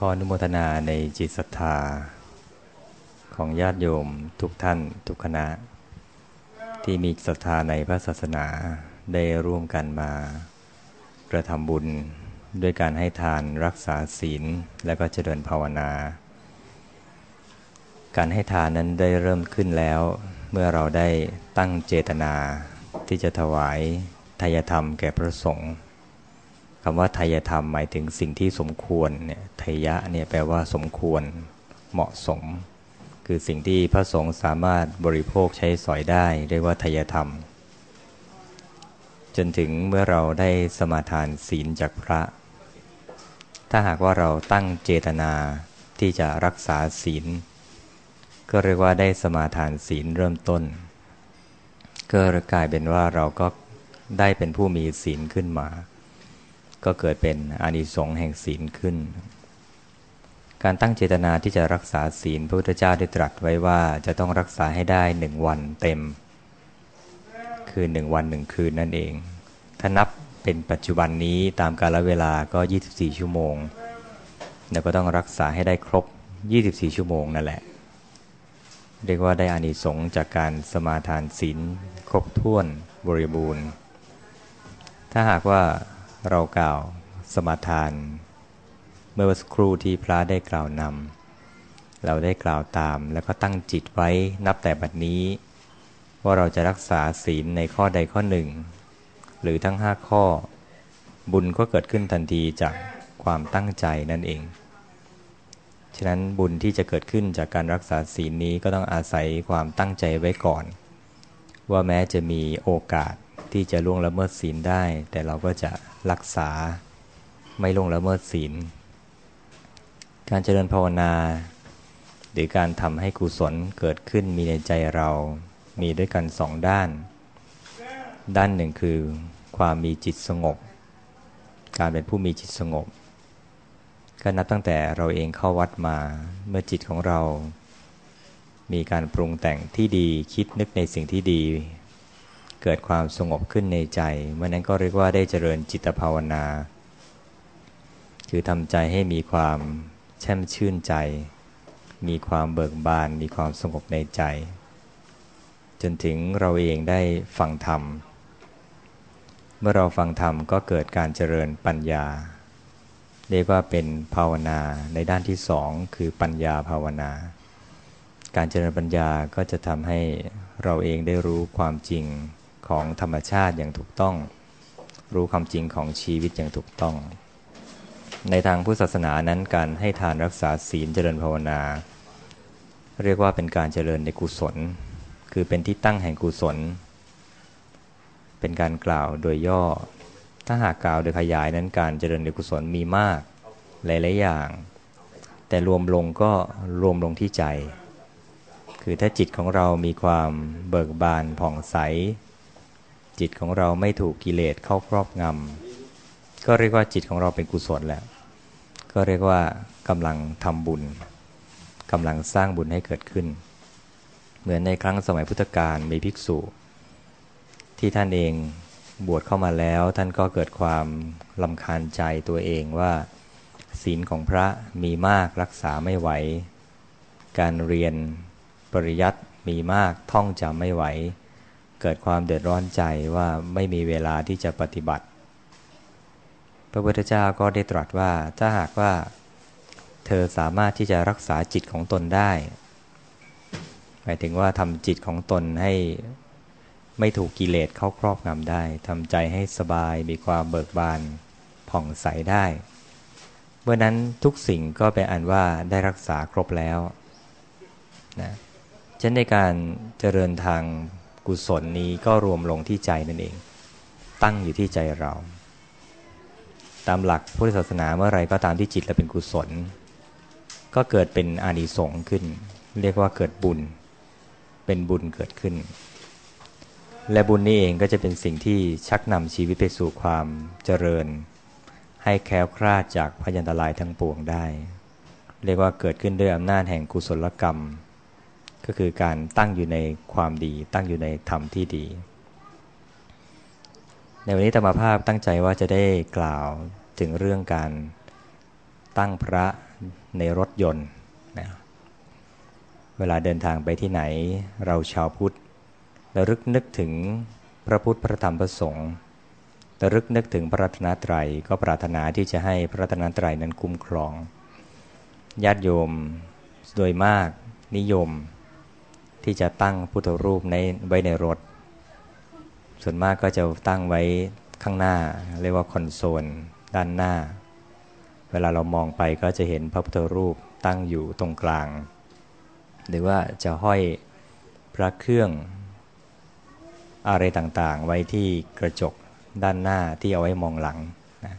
ขออนุโมทนาในจิตศรัทธา ของญาติโยมทุกท่านทุกคณะ ที่มีศรัทธาในพระศาสนาได้ร่วมกันมากระทำบุญด้วยการให้ทานรักษาศีลและก็เจริญภาวนา การให้ทานนั้นได้เริ่มขึ้นแล้ว เมื่อเราได้ตั้งเจตนาที่จะถวายทายธรรมแก่พระสงฆ์ คำว่าทายธรรมหมายถึงสิ่งที่สมควรเนี่ยทยะเนี่ยแปลว่าสมควรเหมาะสม คือสิ่งที่พระสงฆ์สามารถบริโภคใช้สอยได้เรียกว่าทายธรรม จนถึงเมื่อเราได้สมาทานศีลจากพระ ถ้าหากว่าเราตั้งเจตนาที่จะรักษาศีล ก็เรียกว่าได้สมาทานศีลเริ่มต้น ก็กลายเป็นว่าเราก็ได้เป็นผู้มีศีลขึ้นมา ก็เกิดเป็นอานิสงส์แห่งศีลขึ้น การตั้งเจตนาที่จะรักษาศีลพระพุทธเจ้าได้ตรัสไว้ว่าจะต้องรักษาให้ได้หนึ่งวันเต็ม คือหนึ่งวันหนึ่งคืนนั่นเอง ถ้านับเป็นปัจจุบันนี้ตามกาลเวลาก็ 24 ชั่วโมง แล้วก็ต้องรักษาให้ได้ครบ 24 ชั่วโมงนั่นแหละ เรียกว่าได้อานิสงส์จากการสมาทานศีลครบถ้วนบริบูรณ์ ถ้าหากว่า เรากล่าวสมาทาน เมื่อวันครู่ที่พระได้กล่าวนำเราได้กล่าวตามแล้วก็ตั้งจิตไว้นับแต่บัดนี้ ว่าเราจะรักษาศีลในข้อใดข้อหนึ่ง หรือทั้งห้าข้อ บุญก็เกิดขึ้นทันทีจากความตั้งใจนั่นเอง ฉะนั้นบุญที่จะเกิดขึ้นจากการรักษาศีลนี้ก็ต้องอาศัยความตั้งใจไว้ก่อน ว่าแม้จะมีโอกาสที่จะล่วงละเมิดศีลได้ แต่เราก็จะ รักษาไม่ลงละเมิดศีล การเจริญภาวนา หรือการทำให้กุศลเกิดขึ้นมีในใจเรามีด้วยกันสองด้าน ด้านหนึ่งคือความมีจิตสงบ การเป็นผู้มีจิตสงบ ก็นับตั้งแต่เราเองเข้าวัดมาเมื่อจิตของเรา มีการปรุงแต่งที่ดีคิดนึกในสิ่งที่ดี เกิดความสงบขึ้นในใจเมื่อนั้นก็เรียกว่าได้เจริญจิตภาวนา คือทำใจให้มีความแช่มชื่นใจ มีความเบิกบาน มีความสงบในใจ จนถึงเราเองได้ฟังธรรม เมื่อเราฟังธรรมก็เกิดการเจริญปัญญา เรียกว่าเป็นภาวนาในด้านที่สองคือปัญญาภาวนา การเจริญปัญญาก็จะทำให้เราเองได้รู้ความจริง ของธรรมชาติอย่างถูกต้อง รู้ความจริงของชีวิตอย่างถูกต้อง ในทางพุทธศาสนานั้นการให้ทานรักษาศีลเจริญภาวนา เรียกว่าเป็นการเจริญในกุศล คือเป็นที่ตั้งแห่งกุศล เป็นการกล่าวโดยย่อ ถ้าหากกล่าวโดยขยายนั้นการเจริญในกุศลมีมากหลายๆอย่าง แต่รวมลงก็รวมลงที่ใจ คือถ้าจิตของเรามีความเบิกบานผ่องใส จิตของเราไม่ถูกกิเลสเข้าครอบงำก็เรียกว่าจิตของเราเป็นกุศลแล้ว ก็เรียกว่ากำลังทำบุญกำลังสร้างบุญให้เกิดขึ้น เหมือนในครั้งสมัยพุทธกาลมีภิกษุ ที่ท่านเองบวชเข้ามาแล้วท่านก็เกิดความลำคาญใจตัวเองว่า ศีลของพระมีมากรักษาไม่ไหว การเรียนปริยัติมีมากท่องจำไม่ไหว เกิดความเดือดร้อนใจว่าไม่มีเวลาที่จะปฏิบัติ พระพุทธเจ้าก็ได้ตรัสว่าถ้าหากว่า เธอสามารถที่จะรักษาจิตของตนได้ หมายถึงว่าทำจิตของตนให้ไม่ถูกกิเลสเข้าครอบงำได้ทำใจให้สบายมีความเบิกบานผ่องใสได้ เมื่อนั้นทุกสิ่งก็เป็นอันว่าได้รักษาครบแล้วนะฉะนั้นในการเจริญทาง กุศลนี้ก็รวมลงที่ใจนั่นเอง ตั้งอยู่ที่ใจเรา ตามหลักพุทธศาสนาเมื่อไรก็ตามที่จิตเราเป็นกุศล ก็เกิดเป็นอานิสงส์ขึ้น เรียกว่าเกิดบุญ เป็นบุญเกิดขึ้น และบุญนี้เองก็จะเป็นสิ่งที่ชักนำชีวิตไปสู่ความเจริญ ให้แคล้วคลาดจากพยันตรายทั้งปวงได้ เรียกว่าเกิดขึ้นด้วยอำนาจแห่งกุศลกรรม ก็คือการตั้งอยู่ในความดี ตั้งอยู่ในธรรมที่ดี ในวันนี้ธรรมภาพตั้งใจว่าจะได้กล่าวถึงเรื่องการตั้งพระในรถยนต์นะเวลาเดินทางไปที่ไหนเราชาวพุทธระลึกนึกถึงพระพุทธพระธรรมพระสงฆ์ระลึกนึกถึงพระรัตนตรัยก็ปรารถนาที่จะให้พระรัตนตรัยนั้นคุ้มครองญาติโยมโดยมากนิยม ที่จะตั้งพุทธรูปในไว้ในรถ ส่วนมากก็จะตั้งไว้ข้างหน้า เรียกว่าคอนโซลด้านหน้า เวลาเรามองไปก็จะเห็นพระพุทธรูปตั้งอยู่ตรงกลาง หรือว่าจะห้อยพระเครื่องอะไรต่างๆ ไว้ที่กระจกด้านหน้าที่เอาไว้มองหลังนะ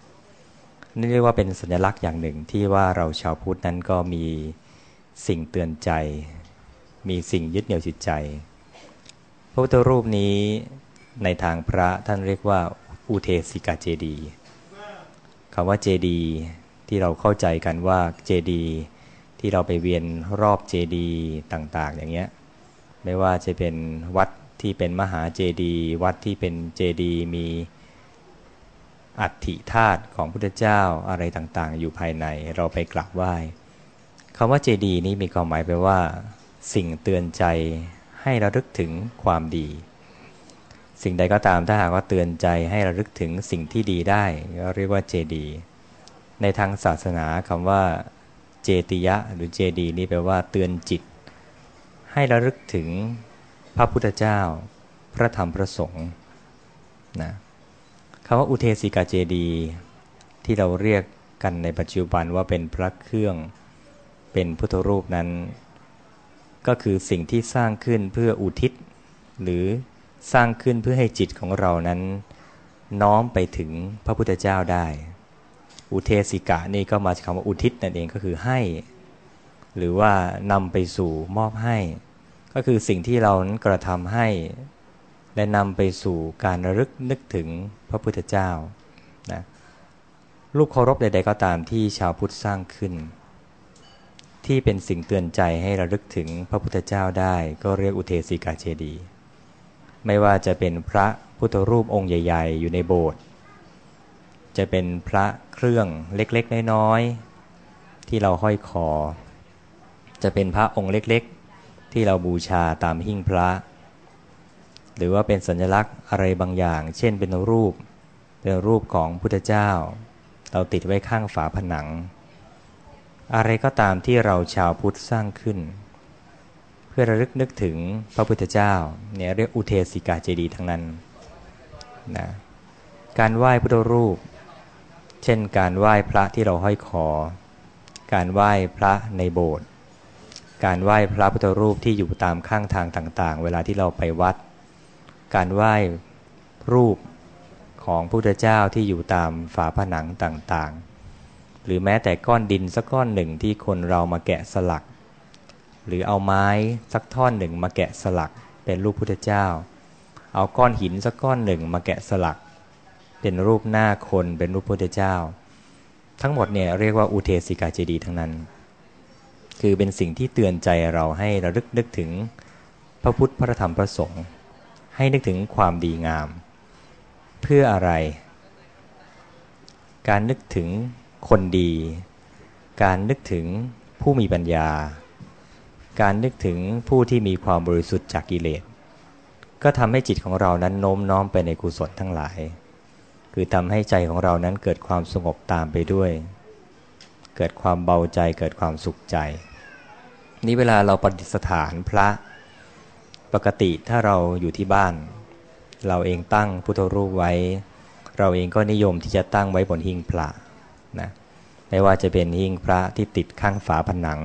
นี่เรียกว่าเป็นสัญลักษณ์อย่างหนึ่งที่ว่าเราชาวพุทธนั้นก็มีสิ่งเตือนใจ มีสิ่งยึดเหนี่ยวจิตใจ พระพุทธรูปนี้ในทางพระท่านเรียกว่าอุเทสิกาเจดีคำว่าเจดีที่เราเข้าใจกันว่าเจดีที่เราไปเวียนรอบเจดีต่าง ๆ อย่างเงี้ยไม่ว่าจะเป็นวัดที่เป็นมหาเจดีวัดที่เป็นเจดีมีอัฐิธาตุของพุทธเจ้าอะไรต่างๆ อยู่ภายในเราไปกราบไหว้คำว่าเจดีนี้มีความหมายแปลว่า สิ่งเตือนใจให้ระลึกถึงความดี สิ่งใดก็ตามถ้าหากว่าเตือนใจให้ระลึกถึงสิ่งที่ดีได้ก็เรียกว่าเจดีในทางศาสนาคำว่าเจติยะหรือเจดีนี้แปลว่าเตือนจิต ให้ระลึกถึงพระพุทธเจ้า พระธรรมพระสงฆ์นะคำว่าอุเทสิกาเจดีที่เราเรียกกันในปัจจุบันว่าเป็นพระเครื่องเป็นพุทธรูปนั้น ก็คือสิ่งที่สร้างขึ้นเพื่ออุทิศ หรือสร้างขึ้นเพื่อให้จิตของเรานั้น น้อมไปถึงพระพุทธเจ้าได้ อุเทสิกะนี่ก็มาจากคำว่าอุทิศนั่นเองก็คือให้ หรือว่านำไปสู่มอบให้ ก็คือสิ่งที่เรานั้นกระทำให้ และนำไปสู่การระลึกนึกถึงพระพุทธเจ้านะรูปเคารพใดๆก็ตามที่ชาวพุทธสร้างขึ้น ที่เป็นสิ่งเตือนใจให้ระลึกถึงพระพุทธเจ้าได้ ก็เรียกอุเทสิกาเจดี ไม่ว่าจะเป็นพระพุทธรูปองค์ใหญ่ ๆ อยู่ในโบสถ์จะเป็นพระเครื่องเล็กๆ น้อยๆ ที่เราห้อยคอ จะเป็นพระองค์เล็กๆ ที่เราบูชาตามหิ้งพระ หรือว่าเป็นสัญลักษณ์อะไรบางอย่าง เช่นเป็นรูปเป็นรูปของพุทธเจ้า เราติดไว้ข้างฝาผนัง อะไรก็ตามที่เราชาวพุทธสร้างขึ้น เพื่อระลึกนึกถึงพระพุทธเจ้าเนี่ยเรียกอุเทสิกาเจดีทั้งนั้นนะการไหว้พุทธรูป เช่นการไหว้พระที่เราห้อยคอ การไหว้พระในโบสถ์การไหว้พระพุทธรูปที่อยู่ตามข้างทางต่างๆ เวลาที่เราไปวัด การไหว้รูปของพระพุทธเจ้าที่อยู่ตามฝาผนังต่างๆ หรือแม้แต่ก้อนดินสักก้อนหนึ่งที่คนเรามาแกะสลัก หรือเอาไม้สักท่อนหนึ่งมาแกะสลักเป็นรูปพุทธเจ้า เอาก้อนหินสักก้อนหนึ่งมาแกะสลัก เป็นรูปหน้าคนเป็นรูปพุทธเจ้า ทั้งหมดเนี่ยเรียกว่าอุเทสิกาเจดีทั้งนั้น คือเป็นสิ่งที่เตือนใจเราให้ระลึกนึกถึงพระพุทธพระธรรมพระสงฆ์ให้นึกถึงความดีงาม เพื่ออะไร การนึกถึง คนดี การนึกถึงผู้มีปัญญา การนึกถึงผู้ที่มีความบริสุทธิ์จากกิเลส ก็ทำให้จิตของเรานั้นโน้มน้อมไปในกุศลทั้งหลาย คือทำให้ใจของเรานั้นเกิดความสงบตามไปด้วย เกิดความเบาใจเกิดความสุขใจ นี่เวลาเราปฏิสถานพระ ปกติถ้าเราอยู่ที่บ้าน เราเองตั้งพุทธรูปไว้ เราเองก็นิยมที่จะตั้งไว้บนหิ้งพระ นะไม่ว่าจะเป็นหิ้งพระที่ติดข้างฝาผนัง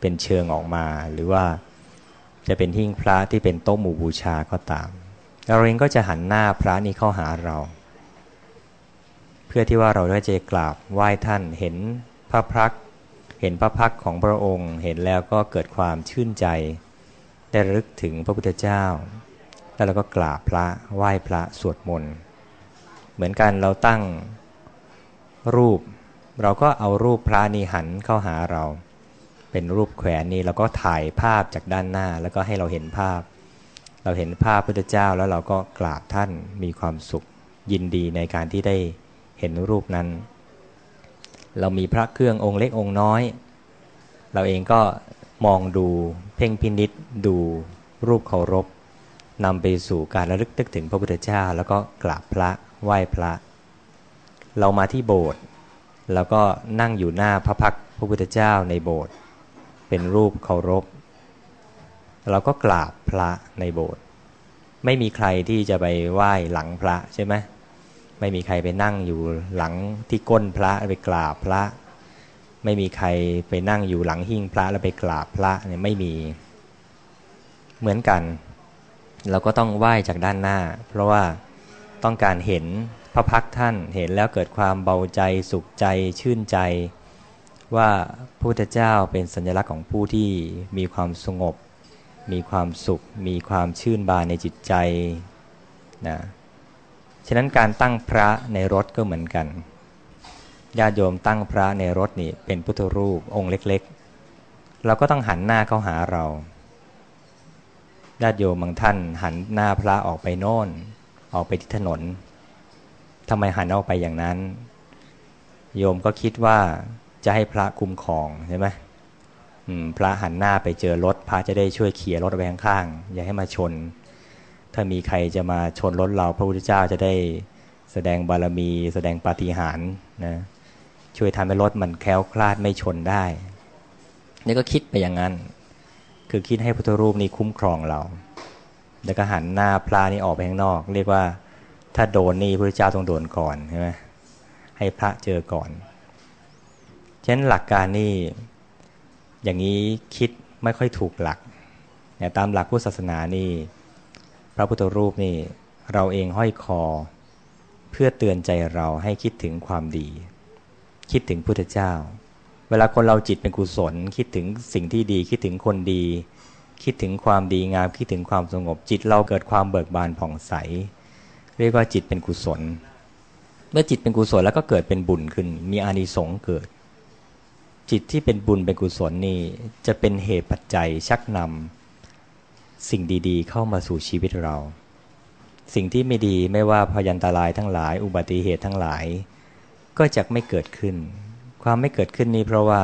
เป็นเชิงออกมา หรือว่าจะเป็นหิ้งพระที่เป็นโต๊ะหมู่บูชาก็ตาม เราเองก็จะหันหน้าพระนี้เข้าหาเรา เพื่อที่ว่าเราได้เจกราบไหว้ท่านเห็นพระพักเห็นพระพักของพระองค์ เห็นแล้วก็เกิดความชื่นใจ ได้รึกถึงพระพุทธเจ้า แล้วเราก็กราบพระไหว้พระสวดมนต์เหมือนกันเราตั้ง รูป เราก็เอารูปพระนี่หันเข้าหาเรา เป็นรูปแขวนนี่เราก็ถ่ายภาพจากด้านหน้าแล้วก็ให้เราเห็นภาพ เราเห็นภาพพุทธเจ้าแล้วเราก็กราบท่านมีความสุข ยินดีในการที่ได้เห็นรูปนั้น เรามีพระเครื่ององค์เล็กองค์น้อย เราเองก็มองดูเพ่งพินิษดูรูปเคารพนำไปสู่การระลึกนึกถึงพระพุทธเจ้า แล้วก็กราบพระไหว้พระ เรามาที่โบสถ์แล้วก็นั่งอยู่หน้าพระพักพระพุทธเจ้าในโบสถ์เป็นรูปเคารพ เราก็กราบพระในโบสถ์ไม่มีใครที่จะไปไหว้หลังพระใช่ไหมไม่มีใครไปนั่งอยู่หลังที่ก้นพระไปกราบพระ ไม่มีใครไปนั่งอยู่หลังหิ้งพระแล้วไปกราบพระเนี่ยไม่มี เหมือนกัน เราก็ต้องไหว้จากด้านหน้า เพราะว่าต้องการเห็น พระพักท่านเห็นแล้วเกิดความเบาใจสุขใจชื่นใจ ว่าพระพุทธเจ้าเป็นสัญลักษณ์ของผู้ที่มีความสงบ มีความสุข มีความชื่นบานในจิตใจนะฉะนั้นการตั้งพระในรถก็เหมือนกันญาติโยมตั้งพระในรถนี่เป็นพุทธรูปองค์เล็กๆ เราก็ต้องหันหน้าเข้าหาเราญาติโยมบางท่านหันหน้าพระออกไปโน่น ออกไปที่ถนน ทำไมหันออกไปอย่างนั้น โยมก็คิดว่าจะให้พระคุ้มครองใช่ไหมพระหันหน้าไปเจอรถ พระจะได้ช่วยเขี่ยรถไปข้างๆอย่าให้มาชน ถ้ามีใครจะมาชนรถเราพระพุทธเจ้าจะได้แสดงบารมี แสดงปาฏิหาริย์นะช่วยทำให้รถมันแคล้วคลาดไม่ชนได้ นี่ก็คิดไปอย่างนั้น คือคิดให้พุทธรูปนี้คุ้มครองเรา แล้วก็หันหน้าพระนี่ออกไปข้างนอก เรียกว่า ถ้าโดนนี่พระเจ้าต้องโดนก่อนใช่ไหมให้พระเจอก่อนฉะนั้นหลักการนี่อย่างนี้คิดไม่ค่อยถูกหลักเนี่ยตามหลักพุทธศาสนานี่ พระพุทธรูปนี่เราเองห้อยคอ เพื่อเตือนใจเราให้คิดถึงความดี คิดถึงพุทธเจ้า เวลาคนเราจิตเป็นกุศล คิดถึงสิ่งที่ดี คิดถึงคนดี คิดถึงความดีงามคิดถึงความสงบจิตเราเกิดความเบิกบานผ่องใส เรียกว่าจิตเป็นกุศล เมื่อจิตเป็นกุศลแล้วก็เกิดเป็นบุญขึ้น มีอานิสงส์เกิด จิตที่เป็นบุญเป็นกุศลนี่จะเป็นเหตุปัจจัยชักนำสิ่งดีๆ เข้ามาสู่ชีวิตเรา สิ่งที่ไม่ดีไม่ว่าพยันตรายทั้งหลาย อุบัติเหตุทั้งหลาย ก็จะไม่เกิดขึ้น ความไม่เกิดขึ้นนี้เพราะว่า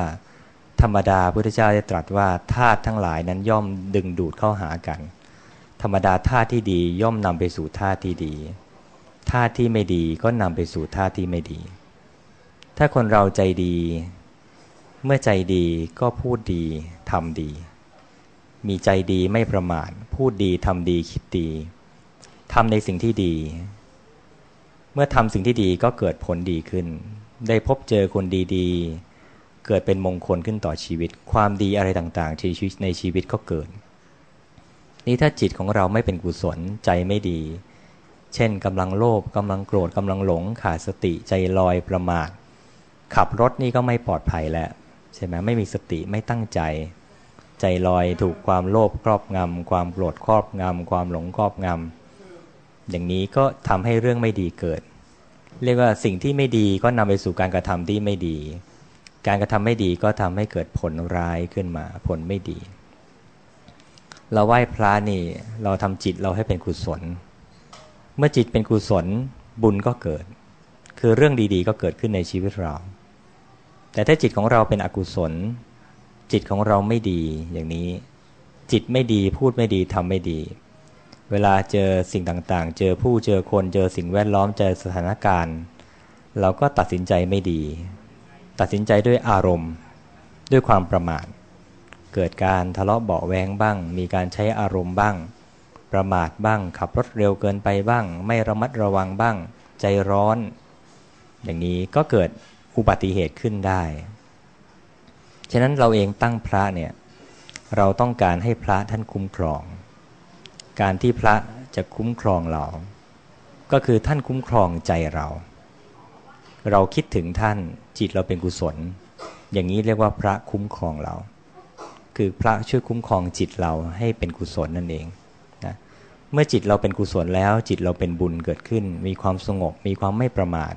ธรรมดาพุทธเจ้าได้ตรัสว่าธาตุทั้งหลายนั้นย่อมดึงดูดเข้าหากัน ธรรมดาท่าที่ดีย่อมนำไปสู่ท่าที่ดีท่าที่ไม่ดีก็นำไปสู่ท่าที่ไม่ดี ถ้าคนเราใจดี เมื่อใจดีก็พูดดีทำดี มีใจดีไม่ประมาทพูดดีทำดีคิดดีทำในสิ่งที่ดี เมื่อทำสิ่งที่ดีก็เกิดผลดีขึ้น ได้พบเจอคนดีๆ เกิดเป็นมงคลขึ้นต่อชีวิต ความดีอะไรต่างๆในชีวิตก็เกิด นี่ถ้าจิตของเราไม่เป็นกุศลใจไม่ดี เช่นกำลังโลภกำลังโกรธกำลังหลงขาดสติใจลอยประมาทขับรถนี่ก็ไม่ปลอดภัยแล้วใช่ไหมไม่มีสติไม่ตั้งใจ ใจลอยถูกความโลภครอบงำความโกรธครอบงำความหลงครอบงำอย่างนี้ก็ทำให้เรื่องไม่ดีเกิด เรียกว่าสิ่งที่ไม่ดีก็นำไปสู่การกระทำที่ไม่ดี การกระทำไม่ดีก็ทำให้เกิดผลร้ายขึ้นมาผลไม่ดี เราไหว้พระนี่ เราทำจิตเราให้เป็นกุศล เมื่อจิตเป็นกุศลบุญก็เกิด คือเรื่องดีๆ ก็เกิดขึ้นในชีวิตเรา แต่ถ้าจิตของเราเป็นอกุศล จิตของเราไม่ดีอย่างนี้ จิตไม่ดีพูดไม่ดีทำไม่ดี เวลาเจอสิ่งต่างๆ เจอผู้เจอคนเจอสิ่งแวดล้อมเจอสถานการณ์ เราก็ตัดสินใจไม่ดี ตัดสินใจด้วยอารมณ์ ด้วยความประมาท เกิดการทะเลาะเบาแวงบ้าง มีการใช้อารมณ์บ้าง ประมาทบ้าง ขับรถเร็วเกินไปบ้าง ไม่ระมัดระวังบ้าง ใจร้อน อย่างนี้ก็เกิดอุบัติเหตุขึ้นได้ ฉะนั้นเราเองตั้งพระเนี่ยเราต้องการให้พระท่านคุ้มครอง การที่พระจะคุ้มครองเรา ก็คือท่านคุ้มครองใจเรา เราคิดถึงท่านจิตเราเป็นกุศล อย่างนี้เรียกว่าพระคุ้มครองเรา คือพระช่วยคุ้มครองจิตเราให้เป็นกุศลนั่นเองนะเมื่อจิตเราเป็นกุศลแล้ว จิตเราเป็นบุญเกิดขึ้น มีความสงบ มีความไม่ประมาท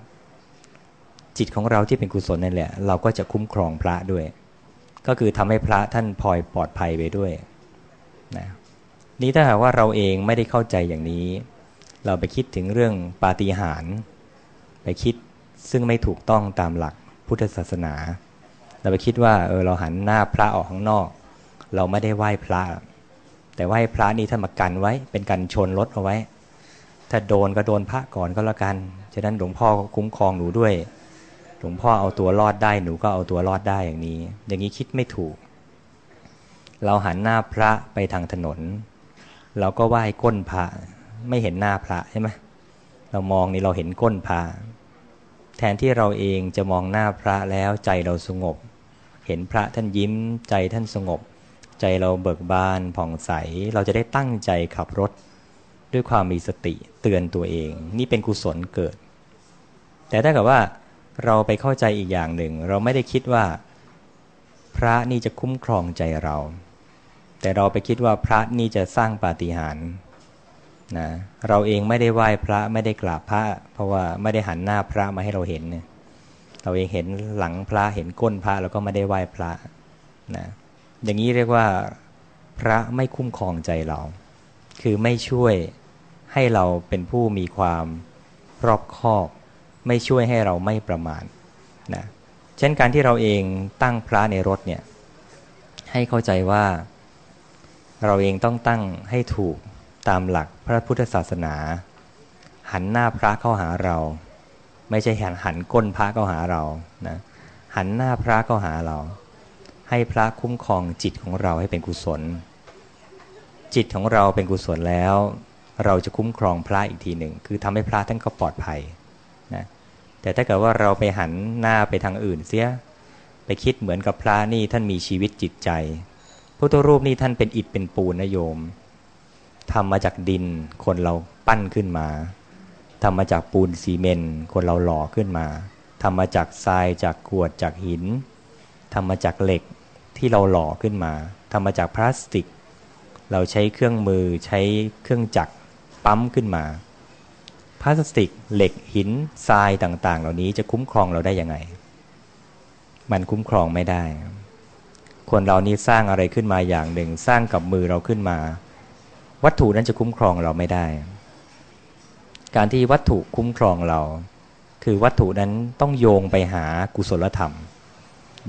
จิตของเราที่เป็นกุศลนั่นแหละ เราก็จะคุ้มครองพระด้วย ก็คือทำให้พระท่านพลอยปลอดภัยไปด้วยนะนี้ถ้าหากว่าเราเองไม่ได้เข้าใจอย่างนี้ เราไปคิดถึงเรื่องปาฏิหาริย์ไปคิดซึ่งไม่ถูกต้องตามหลักพุทธศาสนา เราไปคิดว่าเออเราหันหน้าพระออกข้างนอก เราไม่ได้ไหว้พระ แต่ไหว้พระนี่ท่านมากันไว้ เป็นกันชนรถเอาไว้ ถ้าโดนก็โดนพระก่อนก็แล้วกันฉะนั้นหลวงพ่อคุ้มครองหนูด้วยหลวงพ่อเอาตัวรอดได้หนูก็เอาตัวรอดได้อย่างนี้ อย่างนี้คิดไม่ถูก เราหันหน้าพระไปทางถนน เราก็ไหว้ก้นพระไม่เห็นหน้าพระใช่ไหมเรามองนี่เราเห็นก้นพระแทนที่เราเองจะมองหน้าพระแล้วใจเราสงบ เห็นพระท่านยิ้มใจท่านสงบ ใจเราเบิกบานผ่องใส เราจะได้ตั้งใจขับรถ ด้วยความมีสติเตือนตัวเอง นี่เป็นกุศลเกิด แต่ถ้าเกิดว่าเราไปเข้าใจอีกอย่างหนึ่ง เราไม่ได้คิดว่า พระนี่จะคุ้มครองใจเรา แต่เราไปคิดว่าพระนี่จะสร้างปาฏิหาริย์นะเราเองไม่ได้ไหว้พระไม่ได้กราบพระ เพราะว่าไม่ได้หันหน้าพระมาให้เราเห็นเนี่ยเราเองเห็นหลังพระเห็นก้นพระแล้วก็ไม่ได้ไหว้พระนะ อย่างนี้เรียกว่า พระไม่คุ้มครองใจเรา คือไม่ช่วยให้เราเป็นผู้มีความรอบคอบ ไม่ช่วยให้เราไม่ประมาทนะเช่นการที่เราเองตั้งพระในรถเนี่ยให้เข้าใจว่า เราเองต้องตั้งให้ถูกตามหลักพระพุทธศาสนา หันหน้าพระเข้าหาเรา ไม่ใช่หันหันก้นพระเข้าหาเรานะหันหน้าพระเข้าหาเรา ให้พระคุ้มครองจิตของเราให้เป็นกุศล จิตของเราเป็นกุศลแล้ว เราจะคุ้มครองพระอีกทีหนึ่ง คือทำให้พระท่านก็ปลอดภัยนะแต่ถ้าเกิดว่าเราไปหันหน้าไปทางอื่นเสียไปคิดเหมือนกับพระนี่ท่านมีชีวิตจิตใจพุทธรูปนี่ท่านเป็นอิฐเป็นปูนนะโยมทำมาจากดินคนเราปั้นขึ้นมาทำมาจากปูนซีเมนต์คนเราหล่อขึ้นมาทำมาจากทรายจากกรวดจากหินทำมาจากเหล็ก ที่เราหล่อขึ้นมาทำมาจากพลาสติก เราใช้เครื่องมือใช้เครื่องจักรปั๊มขึ้นมา พลาสติก เหล็กหินทรายต่าง ๆ เหล่านี้จะคุ้มครองเราได้ยังไง มันคุ้มครองไม่ได้ คนเรานี้สร้างอะไรขึ้นมาอย่างหนึ่ง สร้างกับมือเราขึ้นมา วัตถุนั้นจะคุ้มครองเราไม่ได้ การที่วัตถุคุ้มครองเรา คือวัตถุนั้นต้องโยงไปหากุศลธรรม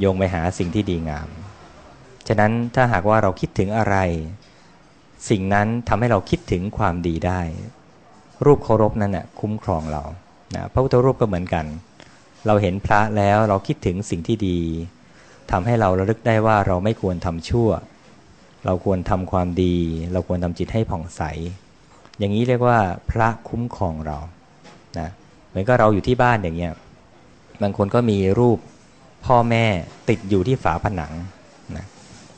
โยงไปหาสิ่งที่ดีงาม ฉะนั้นถ้าหากว่าเราคิดถึงอะไร สิ่งนั้นทำให้เราคิดถึงความดีได้ รูปเคารพนั้นน่ะคุ้มครองเรานะพระพุทธรูปก็เหมือนกัน เราเห็นพระแล้วเราคิดถึงสิ่งที่ดีทำให้เราระลึกได้ว่าเราไม่ควรทำชั่ว เราควรทำความดี เราควรทำจิตให้ผ่องใส อย่างนี้เรียกว่าพระคุ้มครองเรานะเหมือนก็เราอยู่ที่บ้านอย่างเงี้ยบางคนก็มีรูปพ่อแม่ติดอยู่ที่ฝาผนัง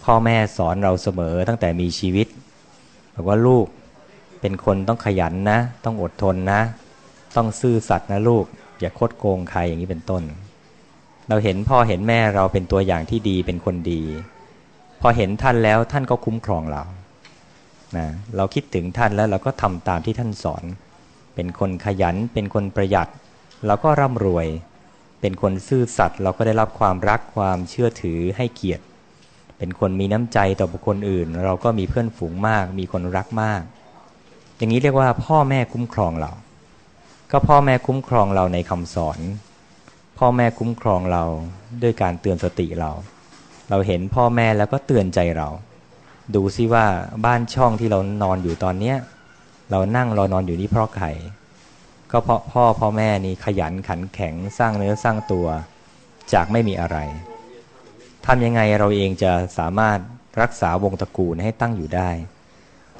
พ่อแม่สอนเราเสมอตั้งแต่มีชีวิตบอกว่าลูกเป็นคนต้องขยันนะ ต้องอดทนนะ ต้องซื่อสัตย์นะลูก อย่าคดโกงใครอย่างนี้เป็นต้น เราเห็นพ่อเห็นแม่เราเป็นตัวอย่างที่ดีเป็นคนดี พอเห็นท่านแล้วท่านก็คุ้มครองเรานะเราคิดถึงท่านแล้วเราก็ทำตามที่ท่านสอน เป็นคนขยัน เป็นคนประหยัด เราก็ร่ำรวย เป็นคนซื่อสัตย์เราก็ได้รับความรักความเชื่อถือให้เกียรติ เป็นคนมีน้ำใจต่อบุคคลอื่น เราก็มีเพื่อนฝูงมาก มีคนรักมาก อย่างนี้เรียกว่าพ่อแม่คุ้มครองเรา ก็พ่อแม่คุ้มครองเราในคำสอน พ่อแม่คุ้มครองเราด้วยการเตือนสติเรา เราเห็นพ่อแม่แล้วก็เตือนใจเรา ดูซิว่าบ้านช่องที่เรานอนอยู่ตอนเนี้ยเรานั่งเรานอนอยู่นี่เพราะใครก็เพราะพ่อพ่อแม่นี่ขยันขันแข็งสร้างเนื้อสร้างตัวจากไม่มีอะไร ทำยังไงเราเองจะสามารถรักษาวงตระกูลให้ตั้งอยู่ได้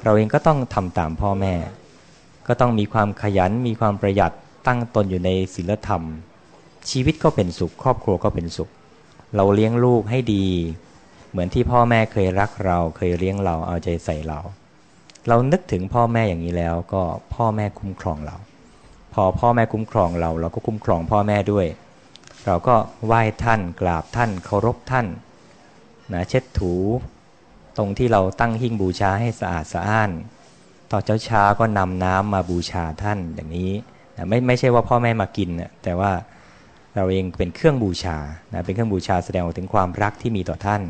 เราเองก็ต้องทำตามพ่อแม่ ก็ต้องมีความขยันมีความประหยัดตั้งตนอยู่ในศีลธรรม ชีวิตก็เป็นสุข ครอบครัวก็เป็นสุข เราเลี้ยงลูกให้ดี เหมือนที่พ่อแม่เคยรักเราเคยเลี้ยงเราเอาใจใส่เรา เรานึกถึงพ่อแม่อย่างนี้แล้วก็พ่อแม่คุ้มครองเรา พอพ่อแม่คุ้มครองเรา เราก็คุ้มครองพ่อแม่ด้วย เราก็ไหว้ท่านกราบท่านเคารพท่านนะเช็ดถูตรงที่เราตั้งหิ้งบูชาให้สะอาดสะอ้านต่อเจ้าชาก็นำน้ำมาบูชาท่านอย่างนี้นะไม่ไม่ใช่ว่าพ่อแม่มากินนะแต่ว่าเราเองเป็นเครื่องบูชานะเป็นเครื่องบูชาแสดงออกถึงความรักที่มีต่อท่าน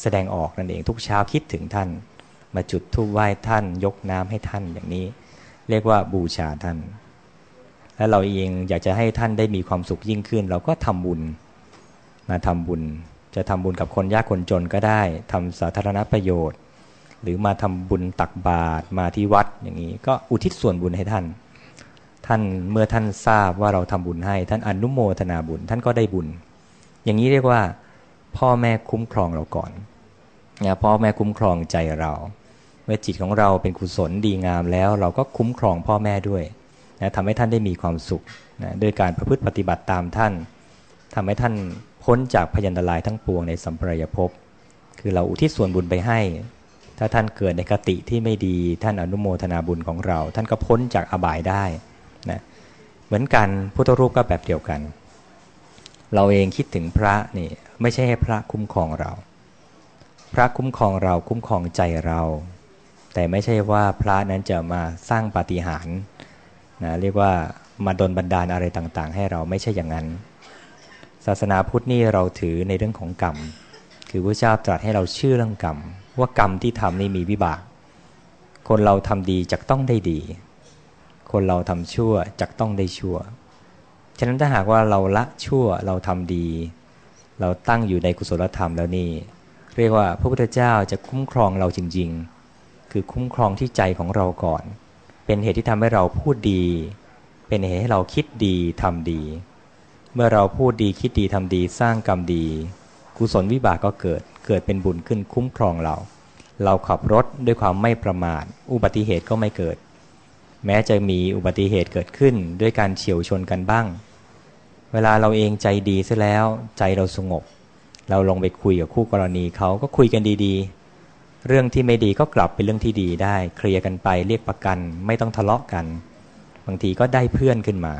แสดงออกนั่นเองทุกเช้าคิดถึงท่าน มาจุดธูปไหว้ท่าน ยกน้ำให้ท่านอย่างนี้ เรียกว่าบูชาท่าน และเราเองอยากจะให้ท่านได้มีความสุขยิ่งขึ้น เราก็ทำบุญมาทำบุญ จะทำบุญกับคนยากคนจนก็ได้ทำสาธารณประโยชน์ หรือมาทำบุญตักบาตรมาที่วัดอย่างนี้ ก็อุทิศส่วนบุญให้ท่าน ท่านเมื่อท่านทราบว่าเราทำบุญให้ ท่านอนุโมทนาบุญ ท่านก็ได้บุญ อย่างนี้เรียกว่าพ่อแม่คุ้มครองเราก่อนนะพ่อแม่คุ้มครองใจเรา เมื่อจิตของเราเป็นกุศลดีงามแล้ว เราก็คุ้มครองพ่อแม่ด้วย นะทำให้ท่านได้มีความสุขนะด้วยการประพฤติปฏิบัติตามท่านทำให้ท่านพ้นจากพยันตรายทั้งปวงในสัมปรายภพคือเราอุทิศส่วนบุญไปให้ ถ้าท่านเกิดในกติที่ไม่ดีท่านอนุโมทนาบุญของเรา ท่านก็พ้นจากอบายได้นะเหมือนกันพุทธรูปก็แบบเดียวกัน เราเองคิดถึงพระนี่ไม่ใช่ให้พระคุ้มครองเรา พระคุ้มครองเราคุ้มครองใจเรา แต่ไม่ใช่ว่าพระนั้นจะมาสร้างปาฏิหาริย์ นะเรียกว่ามาดนบันดาลอะไรต่างๆ ให้เราไม่ใช่อย่างนั้น ศาสนาพุทธนี่เราถือในเรื่องของกรรม คือพระเจ้าตรัสให้เราเชื่อเรื่องกรรม ว่ากรรมที่ทำนี่มีวิบาก คนเราทำดีจะต้องได้ดี คนเราทำชั่วจะต้องได้ชั่ว ฉะนั้นถ้าหากว่าเราละชั่วเราทำดี เราตั้งอยู่ในกุศลธรรมแล้วนี่ เรียกว่าพระพุทธเจ้าจะคุ้มครองเราจริง ๆ คือคุ้มครองที่ใจของเราก่อน เป็นเหตุที่ทำให้เราพูดดี เป็นเหตุให้เราคิดดีทำดี เมื่อเราพูดดีคิดดีทำดี สร้างกรรมดี กุศลวิบากก็เกิดเกิดเป็นบุญขึ้นคุ้มครองเรา เราขับรถด้วยความไม่ประมาท อุบัติเหตุก็ไม่เกิด แม้จะมีอุบัติเหตุเกิดขึ้นด้วยการเฉียวชนกันบ้าง เวลาเราเองใจดีซะแล้ว ใจเราสงบ เราลงไปคุยกับคู่กรณีเขาก็คุยกันดีๆ เรื่องที่ไม่ดีก็กลับเป็นเรื่องที่ดีได้ เคลียร์กันไปเรียกประกัน ไม่ต้องทะเลาะกัน บางทีก็ได้เพื่อนขึ้นมา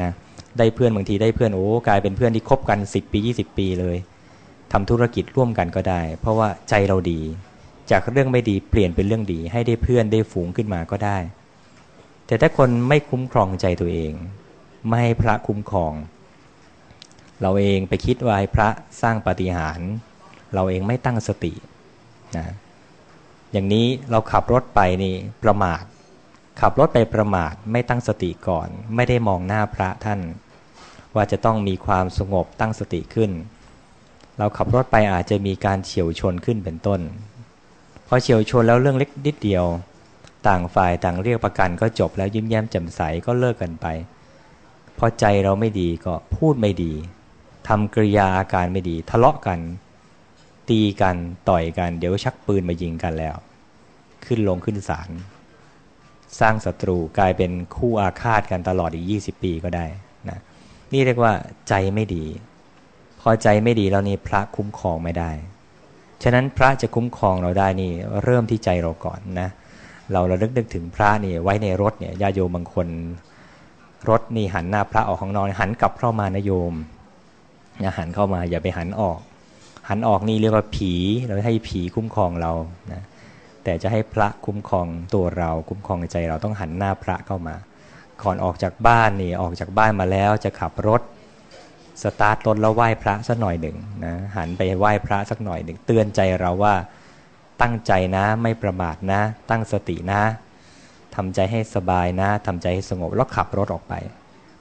นะได้เพื่อนบางทีได้เพื่อนโอ้กลายเป็นเพื่อนที่คบกัน 10 ปี 20 ปีเลยทำธุรกิจร่วมกันก็ได้ เพราะว่าใจเราดี จากเรื่องไม่ดีเปลี่ยนเป็นเรื่องดี ให้ได้เพื่อนได้ฝูงขึ้นมาก็ได้ แต่ถ้าคนไม่คุ้มครองใจตัวเอง ไม่ให้พระคุ้มครอง เราเองไปคิดว่าให้พระสร้างปาฏิหาริย์เราเองไม่ตั้งสตินะ อย่างนี้เราขับรถไปนี่ประมาท ขับรถไปประมาทไม่ตั้งสติก่อน ไม่ได้มองหน้าพระท่าน ว่าจะต้องมีความสงบตั้งสติขึ้น เราขับรถไปอาจจะมีการเฉียวชนขึ้นเป็นต้นพอเฉียวชนแล้วเรื่องเล็กนิดเดียว ต่างฝ่ายต่างเรียกประกันก็จบแล้วยิ้มแย้มแจ่มใสก็เลิกกันไป พอใจเราไม่ดีก็พูดไม่ดีทำกริยาอาการไม่ดีทะเลาะกัน ตีกันต่อยกัน เดี๋ยวชักปืนมายิงกันแล้ว ขึ้นลงขึ้นศาลสร้างศัตรูกลายเป็นคู่อาฆาตกันตลอดอีก 20 ปีก็ได้นะนี่เรียกว่าใจไม่ดี พอใจไม่ดีแล้วนี่พระคุ้มครองไม่ได้ ฉะนั้นพระจะคุ้มครองเราได้นี่เริ่มที่ใจเราก่อนนะเราเราลึกนึกถึงพระนี่ไว้ในรถเนี่ยญาโยมบางคนรถนี่หันหน้าพระออกข้างนอกหันกลับเข้ามานะโยมนะหันเข้ามาอย่าไปหันออก หันออกนี่เรียกว่าผี เราให้ผีคุ้มครองเรานะแต่จะให้พระคุ้มครองตัวเราคุ้มครองใจเราต้องหันหน้าพระเข้ามาก่อนออกจากบ้านนี่ออกจากบ้านมาแล้วจะขับรถสตาร์ทรถแล้วไหว้พระสักหน่อยหนึ่งนะหันไปไหว้พระสักหน่อยหนึ่งเตือนใจเราว่าตั้งใจนะไม่ประมาทนะ ตั้งสตินะทำใจให้สบายนะทำใจให้สงบแล้วขับรถออกไป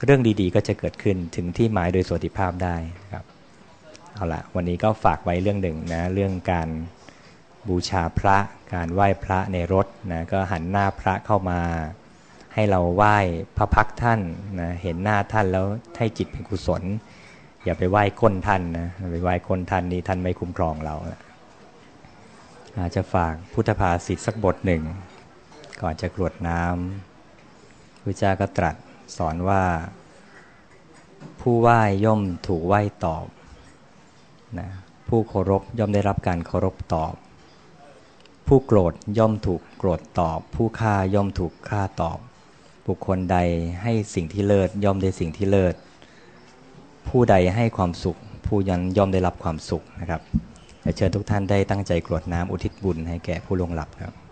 เรื่องดีๆก็จะเกิดขึ้นถึงที่หมายโดยสวัสดิภาพได้ครับ เอาละวันนี้ก็ฝากไว้เรื่องหนึ่งนะเรื่องการบูชาพระการไหว้พระในรถนะก็หันหน้าพระเข้ามา ให้เราไหว้พระพักท่านนะเห็นหน้าท่านแล้วให้จิตเป็นกุศล อย่าไปไหว้ก้นท่านนะไปไหว้ก้นท่านนี้ท่านไม่คุ้มครองเราอาจจะฝากพุทธภาษิตสักบทหนึ่ง ก่อนจะกรวดน้ำพระเจ้าก็ตรัสสอนว่า ผู้ไหว้ย่อมถูกไหว้ตอบ นะผู้เคารพย่อมได้รับการเคารพตอบ ผู้โกรธย่อมถูกโกรธตอบ ผู้ฆ่าย่อมถูกฆ่าตอบ บุคคลใดให้สิ่งที่เลิศย่อมได้สิ่งที่เลิศ ผู้ใดให้ความสุข ผู้ยันย่อมได้รับความสุขนะครับเชิญทุกท่านได้ตั้งใจกรวดน้ำอุทิศบุญให้แก่ผู้ลงหลับครับ